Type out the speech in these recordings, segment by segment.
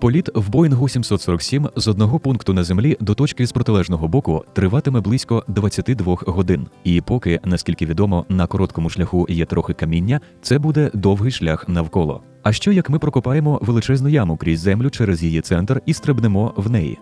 Політ в Боїнгу 747 з одного пункту на землі до точки з протилежного боку триватиме близько 22 годин. І поки, наскільки відомо, на короткому шляху є трохи каміння, це буде довгий шлях навколо. А що як ми прокопаємо величезну яму крізь землю через її центр і стрибнемо в неї?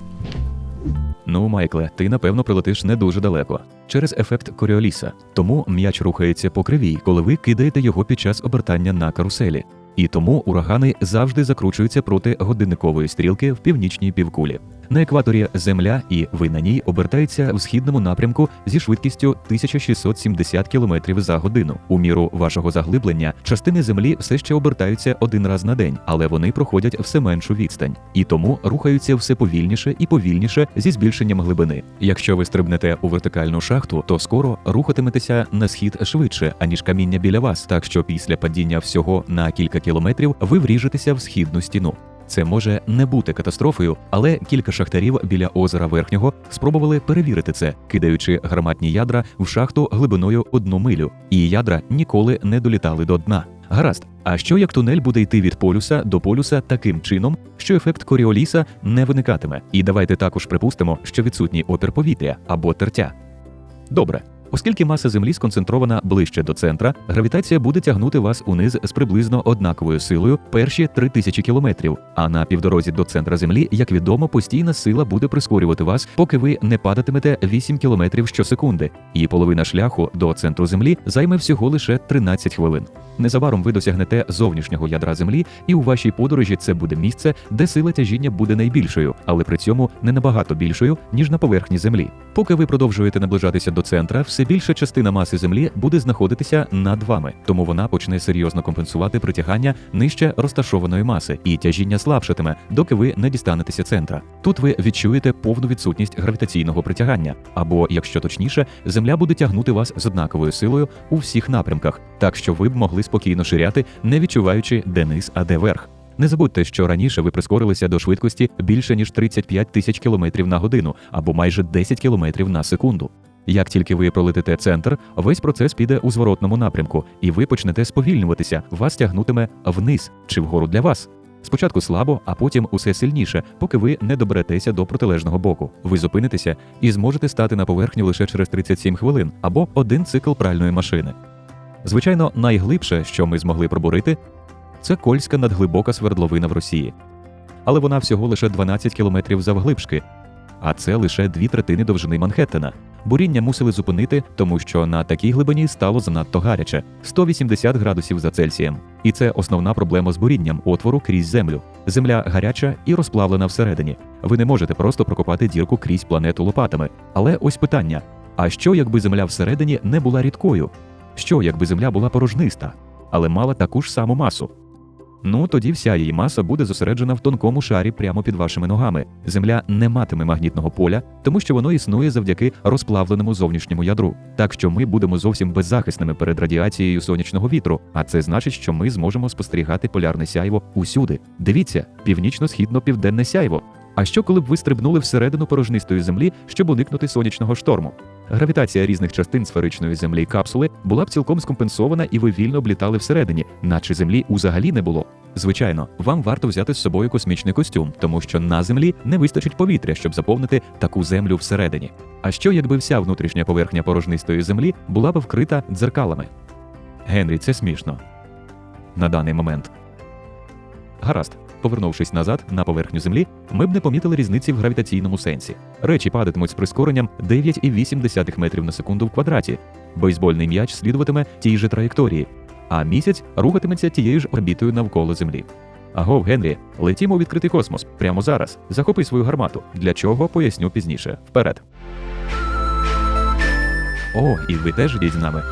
Ну, Майкле, ти напевно прилетиш не дуже далеко через ефект Коріоліса. Тому м'яч рухається по кривій, коли ви кидаєте його під час обертання на каруселі. І тому урагани завжди закручуються проти годинникової стрілки в північній півкулі. На екваторі Земля і ви на ній обертаються в східному напрямку зі швидкістю 1670 км за годину. У міру вашого заглиблення частини землі все ще обертаються один раз на день, але вони проходять все меншу відстань і тому рухаються все повільніше і повільніше зі збільшенням глибини. Якщо ви стрибнете у вертикальну шахту, то скоро рухатиметеся на схід швидше, аніж каміння біля вас, так що після падіння всього на кілька кілометрів ви вріжетеся в східну стіну. Це може не бути катастрофою, але кілька шахтарів біля озера Верхнього спробували перевірити це, кидаючи гарматні ядра в шахту глибиною одну милю, і ядра ніколи не долітали до дна. Гаразд, а що як тунель буде йти від полюса до полюса таким чином, що ефект Коріоліса не виникатиме? І давайте також припустимо, що відсутній опір повітря або тертя. Добре. Оскільки маса Землі сконцентрована ближче до центра, гравітація буде тягнути вас униз з приблизно однаковою силою перші 3000 кілометрів. А на півдорозі до центра Землі, як відомо, постійна сила буде прискорювати вас, поки ви не падатимете 8 кілометрів щосекунди. І половина шляху до центру Землі займе всього лише 13 хвилин. Незабаром ви досягнете зовнішнього ядра Землі, і у вашій подорожі це буде місце, де сила тяжіння буде найбільшою, але при цьому не набагато більшою, ніж на поверхні Землі. Поки ви продовжуєте наближатися до центра, все більша частина маси Землі буде знаходитися над вами, тому вона почне серйозно компенсувати притягання нижче розташованої маси, і тяжіння слабшатиме, доки ви не дістанетеся центра. Тут ви відчуєте повну відсутність гравітаційного притягання, або, якщо точніше, Земля буде тягнути вас з однаковою силою у всіх напрямках, так що ви б могли спокійно ширяти, не відчуваючи де низ, а де верх. Не забудьте, що раніше ви прискорилися до швидкості більше ніж 35 тисяч кілометрів на годину або майже 10 кілометрів на секунду. Як тільки ви пролетите центр, весь процес піде у зворотному напрямку, і ви почнете сповільнюватися, вас тягнутиме вниз чи вгору для вас. Спочатку слабо, а потім усе сильніше, поки ви не доберетеся до протилежного боку. Ви зупинитеся і зможете стати на поверхню лише через 37 хвилин або один цикл пральної машини. Звичайно, найглибше, що ми змогли пробурити, це Кольська надглибока свердловина в Росії. Але вона всього лише 12 кілометрів завглибшки, а це лише дві третини довжини Манхеттена. Буріння мусили зупинити, тому що на такій глибині стало занадто гаряче 180 градусів за Цельсієм. І це основна проблема з бурінням отвору крізь землю. Земля гаряча і розплавлена всередині. Ви не можете просто прокопати дірку крізь планету лопатами. Але ось питання: а що, якби земля всередині не була рідкою? Що, якби земля була порожниста, але мала таку ж саму масу? Ну тоді вся її маса буде зосереджена в тонкому шарі прямо під вашими ногами. Земля не матиме магнітного поля, тому що воно існує завдяки розплавленому зовнішньому ядру. Так що ми будемо зовсім беззахисними перед радіацією сонячного вітру. А це значить, що ми зможемо спостерігати полярне сяйво усюди. Дивіться, північно-східно-південне сяйво. А що, коли б ви стрибнули всередину порожнистої землі, щоб уникнути сонячного шторму? Гравітація різних частин сферичної землі капсули була б цілком скомпенсована, і ви вільно облітали всередині, наче землі узагалі не було. Звичайно, вам варто взяти з собою космічний костюм, тому що на землі не вистачить повітря, щоб заповнити таку землю всередині. А що, якби вся внутрішня поверхня порожнистої землі була б вкрита дзеркалами? Генрі, це смішно. На даний момент. Гаразд. Повернувшись назад на поверхню землі, ми б не помітили різниці в гравітаційному сенсі. Речі падатимуть з прискоренням 9,8 метрів на секунду в квадраті. Бейсбольний м'яч слідуватиме тій же траєкторії, а місяць рухатиметься тією ж орбітою навколо Землі. Агов, Генрі, летімо у відкритий космос прямо зараз. Захопи свою гармату. Для чого поясню пізніше. Вперед. О, і ви теж йдіть з нами.